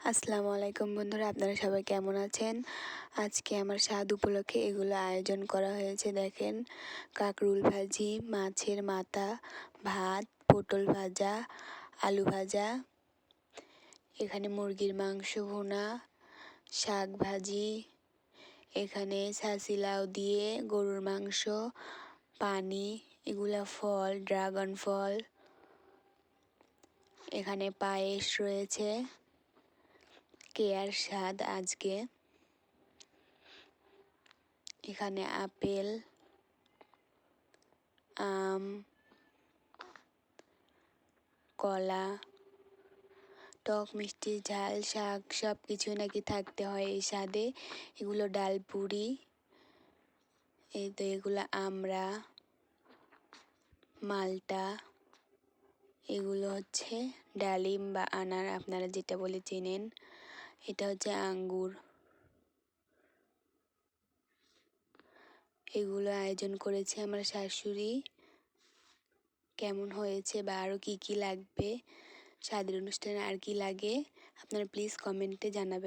আসসালামু আলাইকুম বন্ধুরা, আপনারা সবাই কেমন আছেন? আজকে আমার স্বাদ উপলক্ষে এগুলো আয়োজন করা হয়েছে, দেখেন। কাকরুল ভাজি, মাছের মাথা, ভাত, পটল ভাজা, আলু ভাজা, এখানে মুরগির মাংস ভুনা, শাক ভাজি, এখানে লাউ দিয়ে গরুর মাংস, পানি, এগুলা ফল, ড্রাগন ফল, এখানে পায়েস রয়েছে। কেয়ার স্বাদ আজকে। এখানে আপেল, আম, কলা, টক, মিষ্টি, ঝাল, শাক সব কিছু নাকি থাকতে হয় এই স্বাদে। এগুলো ডাল পুরি, এই তো এগুলো আমরা, মালটা, এগুলো হচ্ছে ডালিম বা আনার, আপনারা যেটা বলে চেনেন। এটা হচ্ছে আঙ্গুর। এগুলো আয়োজন করেছে আমার শাশুড়ি। কেমন হয়েছে বা আরও কী কী লাগবে স্বাদের অনুষ্ঠানে আর কি লাগে, আপনারা প্লিজ কমেন্টে জানাবেন।